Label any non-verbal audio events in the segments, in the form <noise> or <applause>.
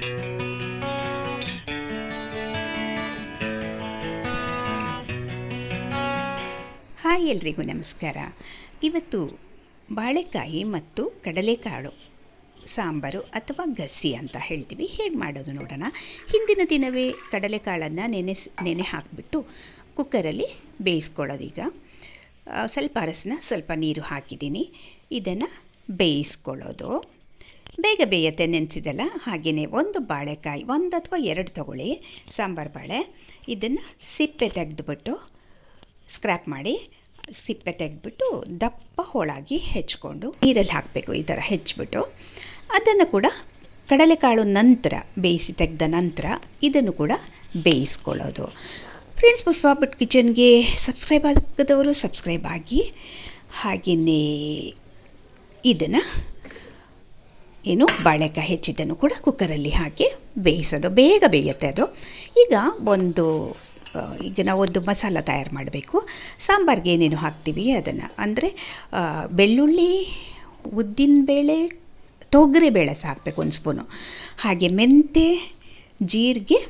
Hi ಎಲ್ರಿಗೂ ನಮಸ್ಕಾರ. ಇವತ್ತು ಬಾಳೆಕಾಯಿ ಮತ್ತು ಕಡಲೆಕಾಳು, ಸಾಂಬಾರು ಅಥವಾ ಗಸಿ ಅಂತ ಹೇಳ್ತೀವಿ. ಹೇಗೆ ಮಾಡೋದು ನೋಡೋಣ. ಹಿಂದಿನ ದಿನವೇ ಕಡಲೆಕಾಳನ್ನು ನೆನೆಸ್ ನೆನೆ ಹಾಕಿಬಿಟ್ಟು ಕುಕ್ಕರಲ್ಲಿ ಬೇಯಿಸ್ಕೊಳ್ಳೋದೀಗ. ಸ್ವಲ್ಪ ಅರಸನ್ನ ಸ್ವಲ್ಪ ನೀರು ಹಾಕಿದ್ದೀನಿ. ಇದನ್ನು ಬೇಯಿಸ್ಕೊಳ್ಳೋದು. ಬೇಗ ಬೇಯತ್ತೆ ನೆನೆಸಿದಲ್ಲ? ಹಾಗೆಯೇ ಒಂದು ಬಾಳೆಕಾಯಿ, ಒಂದು ಅಥವಾ ಎರಡು ತಗೊಳ್ಳಿ. ಸಾಂಬಾರು ಬಾಳೆ. ಇದನ್ನು ಸಿಪ್ಪೆ ತೆಗೆದುಬಿಟ್ಟು ಸ್ಕ್ರ್ಯಾಪ್ ಮಾಡಿ ಸಿಪ್ಪೆ ತೆಗೆದ್ಬಿಟ್ಟು ದಪ್ಪ ಹೋಳಾಗಿ ಹೆಚ್ಕೊಂಡು ನೀರಲ್ಲಿ ಹಾಕಬೇಕು, ಈ ಥರ ಹೆಚ್ಚಿಬಿಟ್ಟು ಅದನ್ನು ಕೂಡ ಕಡಲೆಕಾಳು ನಂತರ, ಬೇಯಿಸಿ ತೆಗೆದ ನಂತರ ಇದನ್ನು ಕೂಡ ಬೇಯಿಸ್ಕೊಳ್ಳೋದು. ಫ್ರೆಂಡ್ಸ್ ಪುಷ್ಪಾ ಬಟ್ ಕಿಚನ್ಗೆ ಸಬ್ಸ್ಕ್ರೈಬ್ ಆಗದವರು ಸಬ್ಸ್ಕ್ರೈಬ್ ಆಗಿ. ಹಾಗೆಯೇ ಇದನ್ನು ಏನು? ಬಾಳೆಕಾಯಿ ಹೆಚ್ಚಿದ್ದನ್ನು ಕೂಡ ಕುಕ್ಕರಲ್ಲಿ ಹಾಕಿ ಬೇಯಿಸೋದು. ಬೇಗ ಬೇಯುತ್ತೆ ಅದು. ಈಗ ಒಂದು ಈಗ ನಾವು ಒಂದು ಮಸಾಲ ತಯಾರು ಮಾಡಬೇಕು. ಸಾಂಬಾರಿಗೆ ಏನೇನು ಹಾಕ್ತೀವಿ ಅದನ್ನು? ಅಂದರೆ ಬೆಳ್ಳುಳ್ಳಿ ಉದ್ದಿನಬೇಳೆ ತೊಗರಿಬೇಳೆ ಸಹ ಹಾಕಬೇಕು ಒಂದು ಸ್ಪೂನು. ಹಾಗೆ ಮೆಂತೆ, ಜೀರಿಗೆ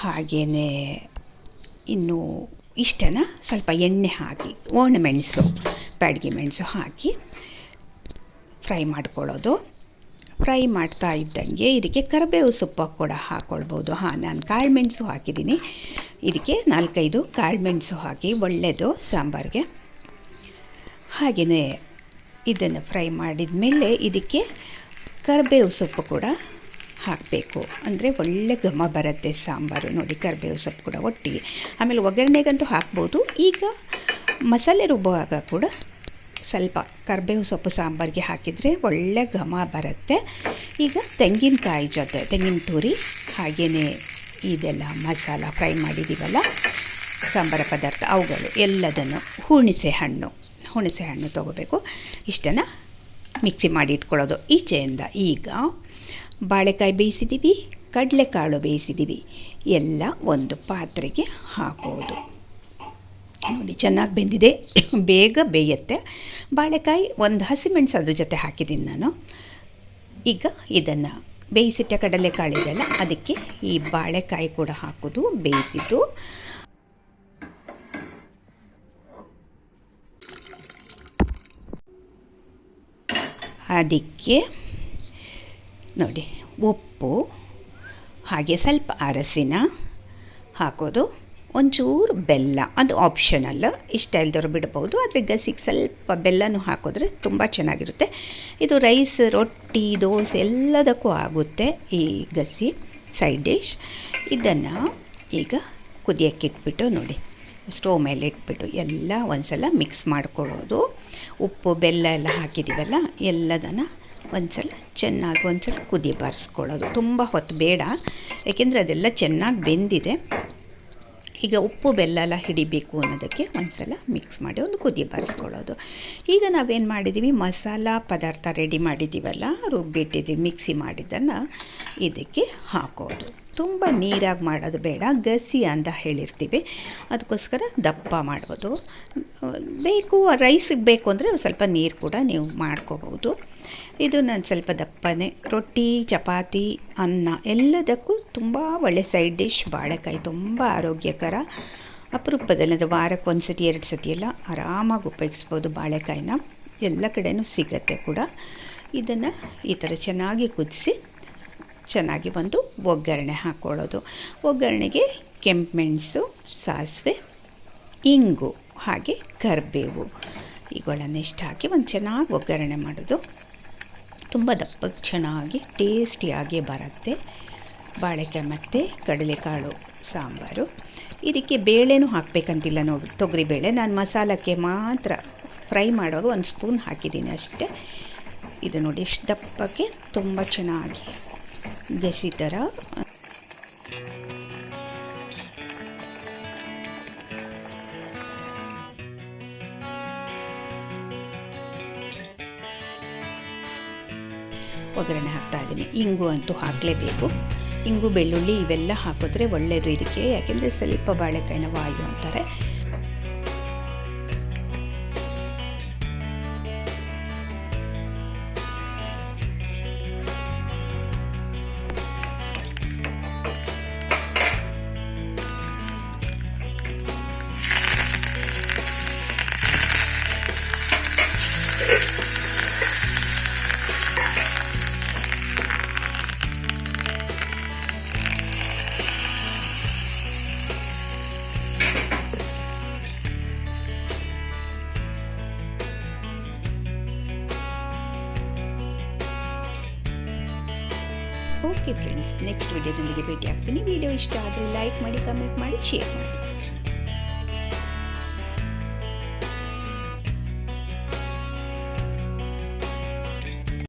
ಹಾಗೆಯೇ ಇನ್ನು ಇಷ್ಟನ ಸ್ವಲ್ಪ ಎಣ್ಣೆ ಹಾಕಿ ಮೆಣಸು, ಬ್ಯಾಡಿಗೆ ಮೆಣಸು ಹಾಕಿ ಫ್ರೈ ಮಾಡ್ಕೊಳ್ಳೋದು. ಫ್ರೈ ಮಾಡ್ತಾ ಇದ್ದಂಗೆ ಇದಕ್ಕೆ ಕರಿಬೇವು ಸೊಪ್ಪು ಕೂಡ ಹಾಕ್ಕೊಳ್ಬೋದು ಹಾಂ, ನಾನು ಕಾಳು ಮೆಣಸು ಹಾಕಿದ್ದೀನಿ. ಇದಕ್ಕೆ ನಾಲ್ಕೈದು ಕಾಳು ಮೆಣಸು ಹಾಕಿ ಒಳ್ಳೆಯದು ಸಾಂಬಾರಿಗೆ. ಹಾಗೆಯೇ ಇದನ್ನು ಫ್ರೈ ಮಾಡಿದ ಮೇಲೆ ಇದಕ್ಕೆ ಕರಿಬೇವು ಸೊಪ್ಪು ಕೂಡ ಹಾಕಬೇಕು. ಅಂದರೆ ಒಳ್ಳೆ ಘಮ ಬರುತ್ತೆ ಸಾಂಬಾರು. ನೋಡಿ, ಕರಿಬೇವು ಸೊಪ್ಪು ಕೂಡ ಒಟ್ಟಿಗೆ. ಆಮೇಲೆ ಒಗ್ಗರಣೆಗಂತೂ ಹಾಕ್ಬೋದು. ಈಗ ಮಸಾಲೆ ರುಬ್ಬುವಾಗ ಕೂಡ ಸ್ವಲ್ಪ ಕರ್ಬೇವು ಸೊಪ್ಪು ಸಾಂಬಾರಿಗೆ ಹಾಕಿದರೆ ಒಳ್ಳೆ ಘಮ ಬರುತ್ತೆ. ಈಗ ತೆಂಗಿನಕಾಯಿ ಜೊತೆ, ತೆಂಗಿನ ತುರಿ ಹಾಗೆಯೇ ಇದೆಲ್ಲ ಮಸಾಲ ಫ್ರೈ ಮಾಡಿದ್ದೀವಲ್ಲ ಸಾಂಬಾರ ಪದಾರ್ಥ, ಅವುಗಳು ಎಲ್ಲದನ್ನು ಹುಣಸೆ ಹಣ್ಣು ಹುಣಸೆ ಹಣ್ಣು ತೊಗೋಬೇಕು. ಇಷ್ಟನ್ನು ಮಿಕ್ಸಿ ಮಾಡಿ ಇಟ್ಕೊಳ್ಳೋದು. ಈಚೆಯಿಂದ ಈಗ ಬಾಳೆಕಾಯಿ ಬೇಯಿಸಿದ್ದೀವಿ ಕಡಲೆಕಾಳು ಬೇಯಿಸಿದ್ದೀವಿ ಎಲ್ಲ ಒಂದು ಪಾತ್ರೆಗೆ ಹಾಕೋದು. ನೋಡಿ, ಚೆನ್ನಾಗಿ ಬೆಂದಿದೆ. <coughs> ಬೇಗ ಬೇಯುತ್ತೆ. ಬಾಳೆಕಾಯಿ ಒಂದು ಹಸಿಮೆಣಸು ಅದ್ರ ಜೊತೆ ಹಾಕಿದ್ದೀನಿ ನಾನು. ಈಗ ಇದನ್ನು ಬೇಯಿಸಿಟ್ಟ ಕಡಲೆಕಾಳಿದೆಲ್ಲ ಅದಕ್ಕೆ ಈ ಬಾಳೆಕಾಯಿ ಕೂಡ ಹಾಕೋದು, ಬೇಯಿಸಿದ್ದು. ಅದಕ್ಕೆ ನೋಡಿ, ಉಪ್ಪು, ಹಾಗೆ ಸ್ವಲ್ಪ ಅರಸಿನ ಹಾಕೋದು. ಒಂಚೂರು ಬೆಲ್ಲ, ಅದು ಆಪ್ಷನಲ್ ಇಷ್ಟ ಇಲ್ದವ್ರು ಬಿಡ್ಬೋದು. ಆದರೆ ಗಸಿಗೆ ಸ್ವಲ್ಪ ಬೆಲ್ಲನೂ ಹಾಕಿದ್ರೆ ತುಂಬ ಚೆನ್ನಾಗಿರುತ್ತೆ. ಇದು ರೈಸ್ ರೊಟ್ಟಿ, ದೋಸೆ ಎಲ್ಲದಕ್ಕೂ ಆಗುತ್ತೆ ಈ ಗಸಿ ಸೈಡ್ ಡಿಶ್ ಇದನ್ನು ಈಗ ಕುದಿಯೋಕ್ಕೆ ಇಟ್ಬಿಟ್ಟು ನೋಡಿ ಸ್ಟೋವ್ ಮೇಲೆ ಇಟ್ಬಿಟ್ಟು ಎಲ್ಲ ಒಂದ್ಸಲ ಮಿಕ್ಸ್ ಮಾಡ್ಕೊಳ್ಳೋದು. ಉಪ್ಪು, ಬೆಲ್ಲ ಎಲ್ಲ ಹಾಕಿದ್ದೀವಲ್ಲ ಎಲ್ಲದನ್ನು ಒಂದ್ಸಲ ಚೆನ್ನಾಗಿ ಒಂದ್ಸಲ ಕುದಿ ಬಾರಿಸ್ಕೊಳ್ಳೋದು. ತುಂಬ ಹೊತ್ತು ಬೇಡ, ಏಕೆಂದರೆ ಅದೆಲ್ಲ ಚೆನ್ನಾಗಿ ಬೆಂದಿದೆ. ಈಗ ಉಪ್ಪು ಬೆಲ್ಲ ಎಲ್ಲ ಹಿಡಿಬೇಕು ಅನ್ನೋದಕ್ಕೆ ಒಂದು ಸಲ ಮಿಕ್ಸ್ ಮಾಡಿ ಒಂದು ಕುದಿ ಬಾರಿಸ್ಕೊಳ್ಳೋದು. ಈಗ ನಾವೇನು ಮಾಡಿದ್ದೀವಿ ಮಸಾಲ ಪದಾರ್ಥ ರೆಡಿ ಮಾಡಿದ್ದೀವಲ್ಲ ರುಬ್ಬಿಟ್ಟಿದ್ದೀವಿ ಮಿಕ್ಸಿ ಮಾಡಿದ್ದನ್ನು ಇದಕ್ಕೆ ಹಾಕೋದು. ತುಂಬ ನೀರಾಗಿ ಮಾಡೋದು ಬೇಡ, ಗಸಿ ಅಂತ ಹೇಳಿರ್ತೀವಿ. ಅದಕ್ಕೋಸ್ಕರ ದಪ್ಪ ಮಾಡ್ಬೋದು ಬೇಕು ರೈಸಿಗೆ ಬೇಕು ಅಂದರೆ ಸ್ವಲ್ಪ ನೀರು ಕೂಡ ನೀವು ಮಾಡ್ಕೋಬೋದು ಇದು ನಾನು ಸ್ವಲ್ಪ ದಪ್ಪನೆ. ರೊಟ್ಟಿ, ಚಪಾತಿ, ಅನ್ನ ಎಲ್ಲದಕ್ಕೂ ತುಂಬ ಒಳ್ಳೆ ಸೈಡ್ ಡಿಶ್ ಬಾಳೆಕಾಯಿ ತುಂಬ ಆರೋಗ್ಯಕರ. ಅಪರೂಪದಲ್ಲಿ ಅದು ವಾರಕ್ಕೆ ಒಂದು ಸತಿ ಎರಡು ಸತಿ ಎಲ್ಲ ಆರಾಮಾಗಿ ಉಪಯೋಗಿಸ್ಬೋದು ಬಾಳೆಕಾಯಿನ. ಎಲ್ಲ ಕಡೆನೂ ಸಿಗತ್ತೆ ಕೂಡ. ಇದನ್ನು ಈ ಥರ ಚೆನ್ನಾಗಿ ಕುದಿಸಿ ಚೆನ್ನಾಗಿ ಒಂದು ಒಗ್ಗರಣೆ ಹಾಕ್ಕೊಳ್ಳೋದು ಒಗ್ಗರಣೆಗೆ ಕೆಂಪು ಮೆಣಸು, ಸಾಸಿವೆ, ಇಂಗು ಹಾಗೆ ಕರಿಬೇವು. ಇವುಗಳನ್ನು ಇಷ್ಟು ಹಾಕಿ ಒಂದು ಚೆನ್ನಾಗಿ ಒಗ್ಗರಣೆ ಮಾಡೋದು. ತುಂಬ ದಪ್ಪಗೆ ಚೆನ್ನಾಗಿ ಟೇಸ್ಟಿಯಾಗಿ ಬರುತ್ತೆ. ಬಾಳೆಕಾಯಿ ಮತ್ತು ಕಡಲೆಕಾಳು, ಸಾಂಬಾರು. ಇದಕ್ಕೆ ಬೇಳೆನೂ ಹಾಕಬೇಕಂತಿಲ್ಲ ನೋಡಿ ತೊಗರಿಬೇಳೆ ನಾನು ಮಸಾಲಕ್ಕೆ ಮಾತ್ರ ಫ್ರೈ ಮಾಡುವಾಗ ಒಂದು ಸ್ಪೂನ್ ಹಾಕಿದ್ದೀನಿ ಅಷ್ಟೇ. ಇದು ನೋಡಿ ಎಷ್ಟು ದಪ್ಪಕ್ಕೆ ತುಂಬ ಚೆನ್ನಾಗಿ ಗಸಿ ಥರ. ಒಗ್ಗರಣೆ ಹಾಕ್ತಾ ಇದ್ದೀನಿ. ಇಂಗು ಅಂತೂ ಹಾಕಲೇಬೇಕು. ಇಂಗು, ಬೆಳ್ಳುಳ್ಳಿ ಇವೆಲ್ಲ ಹಾಕಿದ್ರೆ ಒಳ್ಳೆಯದು ಇದಕ್ಕೆ ಯಾಕೆಂದರೆ ಸ್ವಲ್ಪ ಬಾಳೆಕಾಯಿನ ವಾಯು ಅಂತಾರೆ. ಓಕೆ ಫ್ರೆಂಡ್ಸ್ ನೆಕ್ಸ್ಟ್ ವಿಡಿಯೋದೊಂದಿಗೆ ಭೇಟಿ ಆಗ್ತೀನಿ ವಿಡಿಯೋ ಇಷ್ಟ ಆದರೆ ಲೈಕ್ ಮಾಡಿ ಕಮೆಂಟ್ ಮಾಡಿ ಶೇರ್ ಮಾಡಿ.